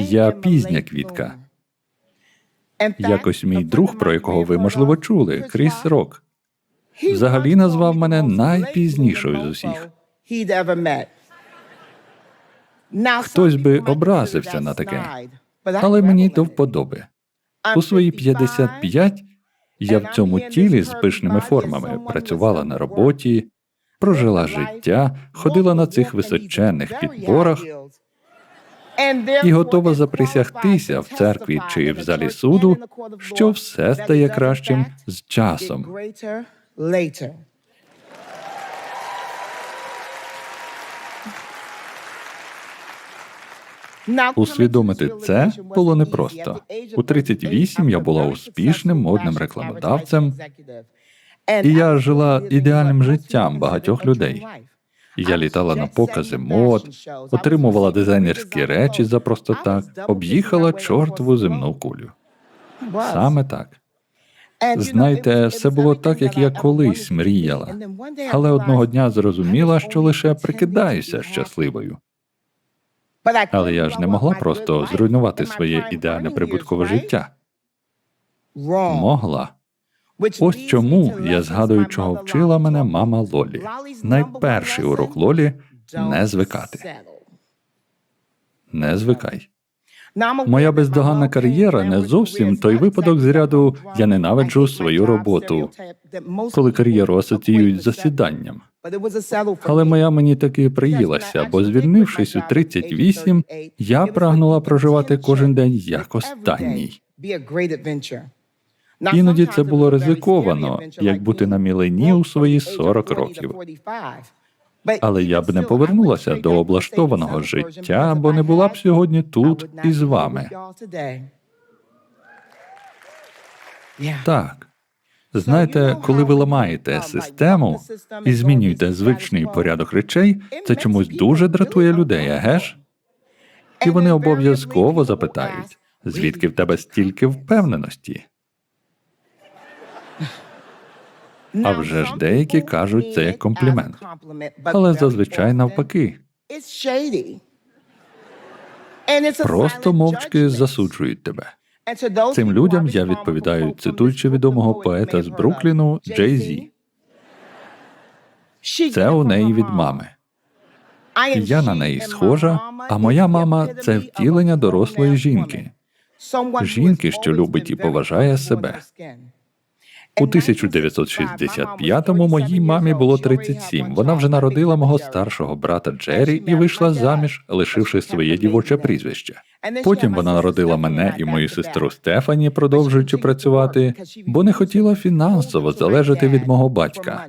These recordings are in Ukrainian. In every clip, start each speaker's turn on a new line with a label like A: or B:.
A: Я пізня квітка. Якось мій друг, про якого ви, можливо, чули, Кріс Рок, взагалі назвав мене найпізнішою з усіх.
B: Хтось би образився на таке,
A: але мені до вподоби. У свої 55 я в цьому тілі з пишними формами працювала на роботі, прожила життя, ходила на цих височенних підборах і готова заприсягтися в церкві чи в залі суду, що все стає кращим з часом. Усвідомити це було непросто. У 38 я була успішним модним рекламодавцем, і я жила ідеальним життям багатьох людей. Я літала на покази мод, отримувала дизайнерські речі за просто так, об'їхала чортову земну кулю. Саме так. Знаєте, все було так, як я колись мріяла, але одного дня зрозуміла, що лише прикидаюся щасливою. Але я ж не могла просто зруйнувати своє ідеальне прибуткове життя. Могла. Ось чому я згадую, чого вчила мене мама Лолі. Найперший урок Лолі не звикати. Не звикай. Моя бездоганна кар'єра не зовсім той випадок з ряду я ненавиджу свою роботу, коли кар'єру асоціюють з засіданням. Але моя мені таки приїлася, бо звільнившись у 38, я прагнула проживати кожен день як останній. Іноді це було ризиковано, як бути на мілені у свої 40 років. Але я б не повернулася до облаштованого життя, бо не була б сьогодні тут із вами. Так. Знаєте, коли ви ламаєте систему і змінюєте звичний порядок речей, це чомусь дуже дратує людей, еге ж? І вони обов'язково запитають, звідки в тебе стільки впевненості? А вже ж деякі кажуть це як комплімент, але зазвичай навпаки. Просто мовчки засуджують тебе. Цим людям я відповідаю, цитуючи відомого поета з Брукліну Джей Зі. Це у неї від мами. Я на неї схожа, а моя мама це втілення дорослої жінки, жінки, що любить і поважає себе. У 1965-му моїй мамі було 37. Вона вже народила мого старшого брата Джері і вийшла заміж, лишивши своє дівоче прізвище. Потім вона народила мене і мою сестру Стефані, продовжуючи працювати, бо не хотіла фінансово залежати від мого батька.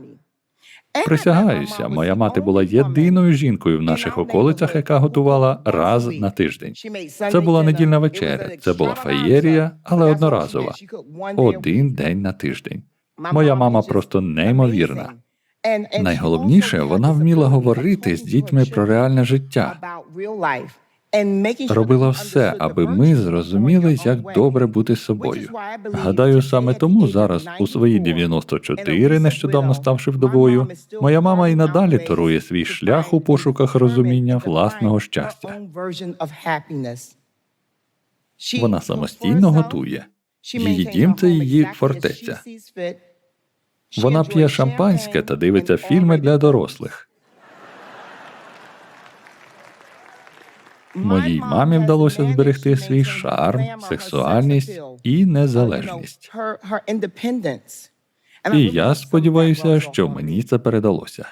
A: Присягаюся, моя мати була єдиною жінкою в наших околицях, яка готувала раз на тиждень. Це була недільна вечеря, це була феєрія, але одноразова. Один день на тиждень. Моя мама просто неймовірна. Найголовніше, вона вміла говорити з дітьми про реальне життя. Робила все, аби ми зрозуміли, як добре бути собою. Гадаю, саме тому зараз, у свої 94, нещодавно ставши вдовою, моя мама і надалі торує свій шлях у пошуках розуміння власного щастя. Вона самостійно готує. Її дім це її фортеця. Вона п'є шампанське та дивиться фільми для дорослих. Моїй мамі вдалося зберегти свій шарм, сексуальність і незалежність. І я сподіваюся, що мені це передалося.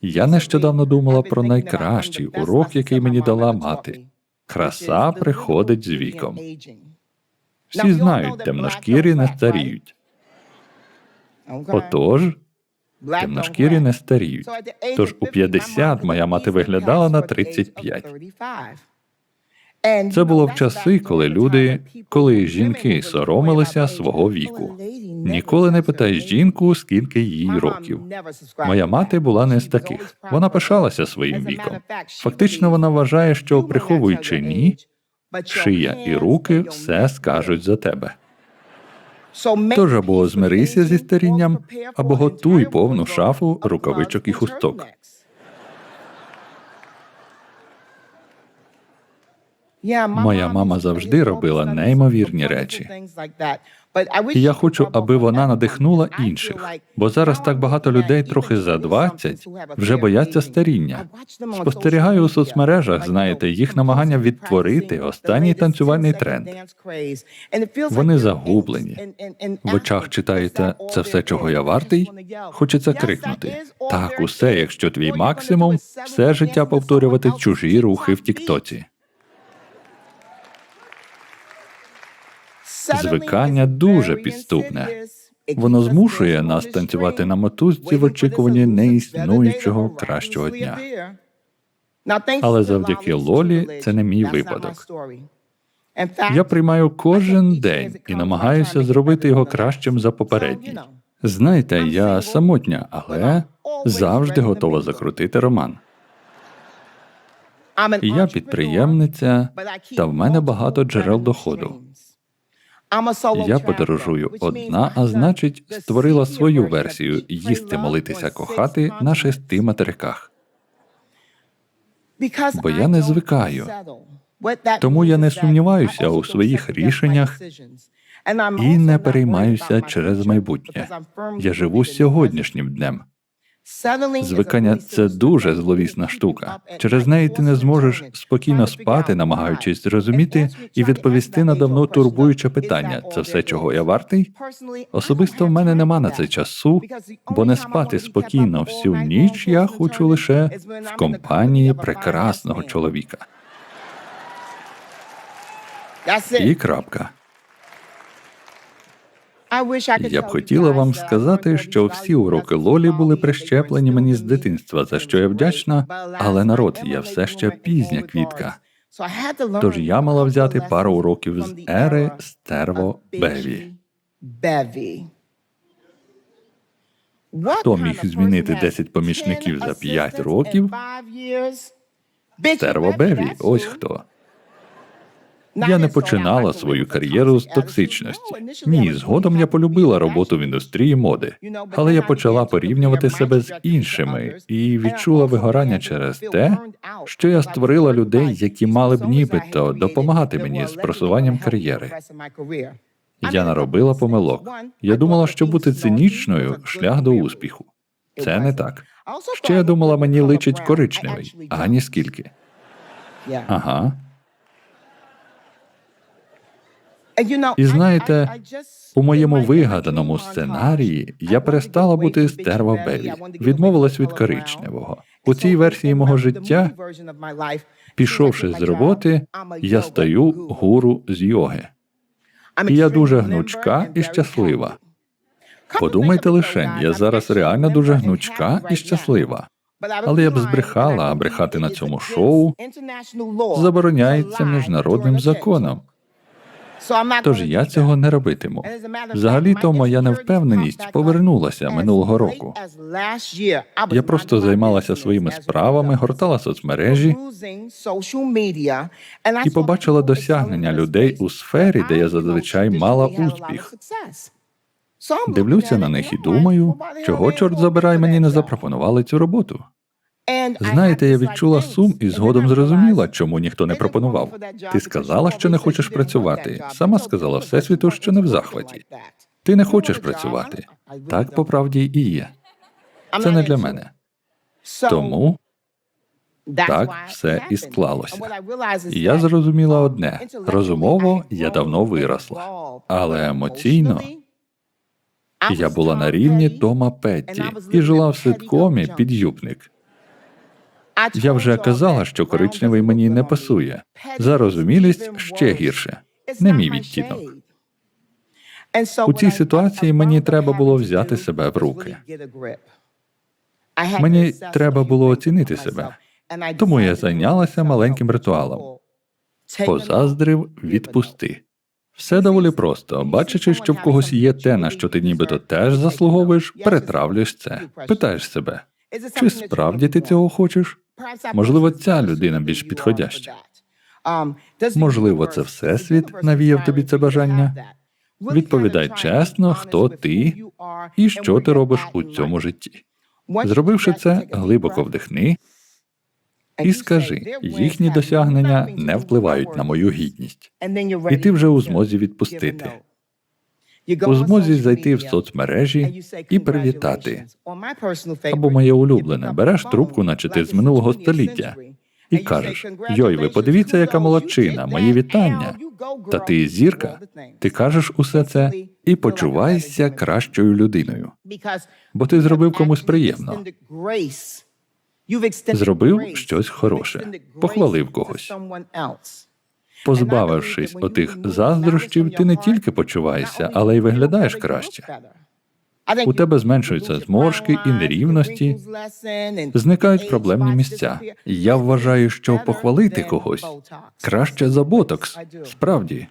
A: Я нещодавно думала про найкращий урок, який мені дала мати. Краса приходить з віком. Всі знають, темношкірі не старіють. Отож, темношкірі не старіють. Тож у 50 моя мати виглядала на 35. Це було в часи, коли люди, коли жінки соромилися свого віку. Ніколи не питай жінку, скільки їй років. Моя мати була не з таких. Вона пишалася своїм віком. Фактично, вона вважає, що приховуючи ні, шия і руки все скажуть за тебе. Тож або змирися зі старінням, або готуй повну шафу рукавичок і хусток. Моя мама завжди робила неймовірні речі. І я хочу, аби вона надихнула інших, бо зараз так багато людей, трохи за 20, вже бояться старіння. Спостерігаю у соцмережах, знаєте, їх намагання відтворити останній танцювальний тренд. Вони загублені. В очах читаєте це все, чого я вартий. Хочеться крикнути. Так, усе, якщо твій максимум, все життя повторювати чужі рухи в Тіктоці.
B: Звикання дуже підступне. Воно змушує нас танцювати на мотузці в очікуванні неіснуючого кращого дня.
A: Але завдяки Лолі це не мій випадок. Я приймаю кожен день і намагаюся зробити його кращим за попередній. Знаєте, я самотня, але завжди готова закрутити роман. Я підприємниця, та в мене багато джерел доходу. Я подорожую одна, а значить, створила свою версію їсти, молитися, кохати на шести материках.
B: Бо я не звикаю.
A: Тому я не сумніваюся у своїх рішеннях і не переймаюся через майбутнє. Я живу сьогоднішнім днем. Звикання це дуже зловісна штука. Через неї ти не зможеш спокійно спати, намагаючись зрозуміти і відповісти на давно турбуюче питання: це все, чого я вартий? Особисто в мене нема на це часу, бо не спати спокійно всю ніч я хочу лише в компанії прекрасного чоловіка. І крапка. Я б хотіла вам сказати, що всі уроки Лолі були прищеплені мені з дитинства, за що я вдячна, але народ, я все ще пізня квітка. Тож я мала взяти пару уроків з ери стерво Беві.
B: Хто міг змінити 10 помічників за 5 років?
A: Стерво Беві, ось хто. Я не починала свою кар'єру з токсичності. Ні, згодом я полюбила роботу в індустрії моди, але я почала порівнювати себе з іншими і відчула вигорання через те, що я створила людей, які мали б нібито допомагати мені з просуванням кар'єри. Я наробила помилок. Я думала, що бути цинічною шлях до успіху. Це не так. Ще я думала, мені личить коричневий, а ні скільки. Ага.
B: І знаєте,
A: У моєму вигаданому сценарії я перестала бути стерва Беві, відмовилась від коричневого. У цій версії мого життя, пішовши з роботи, я стаю гуру з йоги. І я дуже гнучка і щаслива. Подумайте лише, я зараз реально дуже гнучка і щаслива. Але я б збрехала, а брехати на цьому шоу забороняється міжнародним законом. Тож я цього не робитиму. Взагалі-то моя невпевненість повернулася минулого року. Я просто займалася своїми справами, гортала соцмережі і побачила досягнення людей у сфері, де я зазвичай мала успіх. Дивлюся на них і думаю, чого чорт забирай мені не запропонували цю роботу. Знаєте, я відчула сум і згодом зрозуміла, чому ніхто не пропонував. Ти сказала, що не хочеш працювати. Сама сказала Всесвіту, що не в захваті. Ти не хочеш працювати. Так по правді і є. Це не для мене. Тому так все і склалося. І я зрозуміла одне: розумово я давно виросла, але емоційно я була на рівні Тома Петті і жила в ситкомі підюбник. Я вже казала, що коричневий мені не пасує. Зарозумілість ще гірше. Не мій відтінок. У цій ситуації мені треба було взяти себе в руки. Мені треба було оцінити себе. Тому я зайнялася маленьким ритуалом. Позаздрив, відпусти. Все доволі просто. Бачачи, що в когось є те, на що ти нібито теж заслуговуєш, перетравлюєш це. Питаєш себе, чи справді ти цього хочеш? Можливо, ця людина більш підходяща. Можливо, це всесвіт навіяв тобі це бажання. Відповідай чесно, хто ти і що ти робиш у цьому житті. Зробивши це, глибоко вдихни і скажи, їхні досягнення не впливають на мою гідність. І ти вже у змозі відпустити.
B: У змозі зайти в соцмережі і привітати.
A: Або моє улюблене, береш трубку, наче ти з минулого століття, і кажеш: Йой, ви подивіться, яка молодчина, мої вітання. Та ти зірка, ти кажеш усе це і почуваєшся кращою людиною.
B: бо ти зробив комусь приємно.
A: Зробив щось хороше, похвалив когось. Позбавившись отих заздрощів, ти не тільки почуваєшся, але й виглядаєш краще. У тебе зменшуються зморшки і нерівності, зникають проблемні місця. Я вважаю, що похвалити когось краще за ботокс. Справді,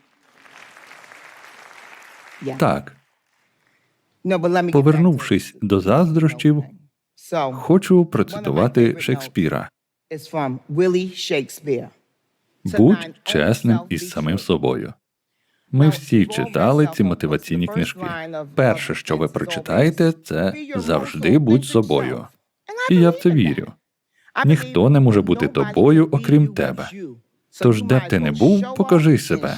A: так. Повернувшись до заздрощів, хочу процитувати Шекспіра. Будь чесним із самим собою. Ми всі читали ці мотиваційні книжки. Перше, що ви прочитаєте, це завжди будь собою. І я в це вірю. Ніхто не може бути тобою, окрім тебе. Тож, де б ти не був, покажи себе.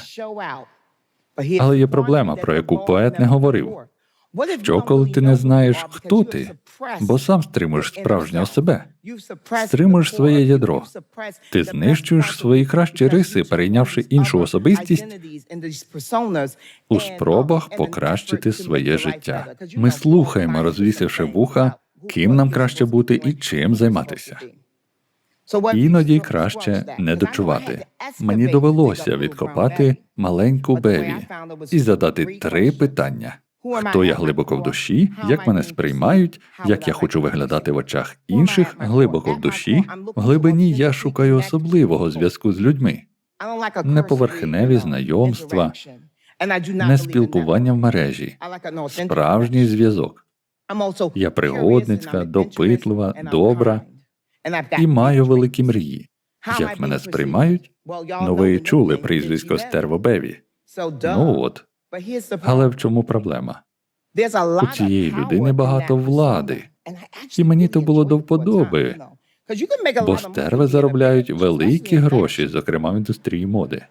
A: Але є проблема, про яку поет не говорив. Що, коли ти не знаєш, хто ти, бо сам стримуєш справжнього себе, стримуєш своє ядро. Ти знищуєш свої кращі риси, перейнявши іншу особистість у спробах покращити своє життя. Ми слухаємо, розвісивши вуха, ким нам краще бути і чим займатися. Іноді краще не дочувати. Мені довелося відкопати маленьку Беві і задати три питання. Хто я глибоко в душі, як мене сприймають, як я хочу виглядати в очах інших, глибоко в душі, в глибині я шукаю особливого зв'язку з людьми,
B: не поверхневі знайомства,
A: не спілкування в мережі, справжній зв'язок. Я пригодницька, допитлива, добра і маю великі мрії. Як мене сприймають? Ну, ви чули прізвисько Стерво Беві. Ну от, але в чому проблема?
B: у цієї людини багато влади,
A: І мені то було до вподоби, бо стерви заробляють великі гроші, зокрема в індустрії моди.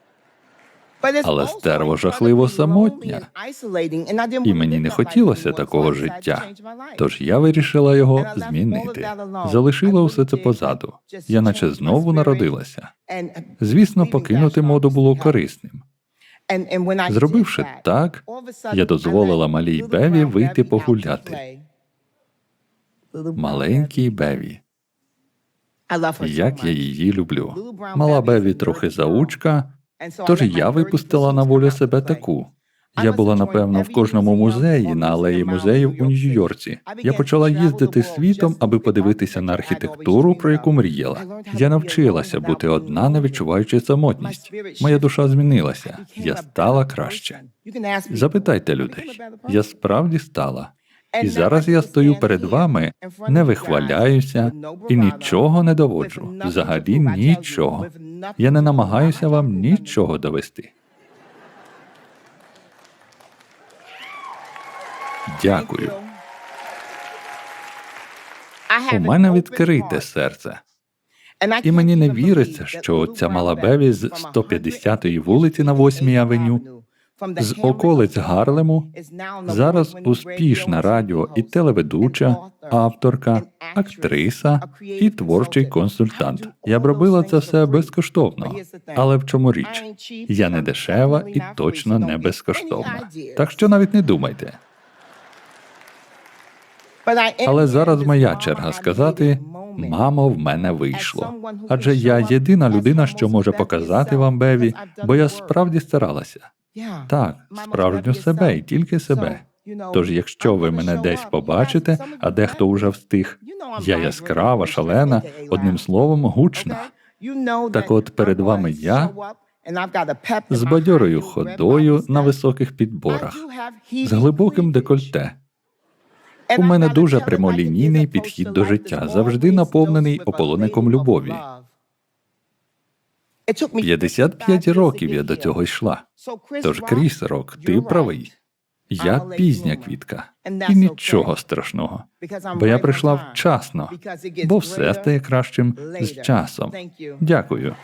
B: але стерво жахливо самотня,
A: І мені не хотілося такого життя. Тож я вирішила його змінити. Залишила усе це позаду. Я наче знову народилася. Звісно, покинути моду було корисним. Зробивши так, я дозволила малій Беві вийти погуляти. Маленькій Беві, як я її люблю. Мала Беві трохи заучка, тож я випустила на волю себе таку. Я була напевно в кожному музеї на алеї музеїв у Нью-Йорці. Я почала їздити світом, аби подивитися на архітектуру, про яку мріяла. Я навчилася бути одна, не відчуваючи самотність. Моя душа змінилася. Я стала краще. Запитайте людей. Я справді стала. І зараз я стою перед вами, не вихваляюся і нічого не доводжу. Взагалі нічого. Я не намагаюся вам нічого довести. Дякую. У мене відкрите серце. І мені не віриться, що ця мала Беві з 150-ї вулиці на 8-й авеню, з околиць Гарлему, зараз успішна радіо і телеведуча, авторка, актриса і творчий консультант. Я б робила це все безкоштовно. Але в чому річ? Я не дешева і точно не безкоштовна. Так що навіть не думайте. Але зараз моя черга сказати: мамо, в мене вийшло. Адже я єдина людина, що може показати вам Беві, бо я справді старалася. Так, справжню себе і тільки себе. Тож, якщо ви мене десь побачите, а дехто уже встиг, я яскрава, шалена, одним словом, гучна. Так от перед вами я з бадьорою ходою на високих підборах, з глибоким декольте. У мене дуже прямолінійний підхід до життя, завжди наповнений ополоником любові. 55 років я до цього йшла. Тож, Кріс Рок, ти правий.
B: Я пізня квітка, і нічого страшного, бо я прийшла вчасно, бо все стає кращим з часом. Дякую.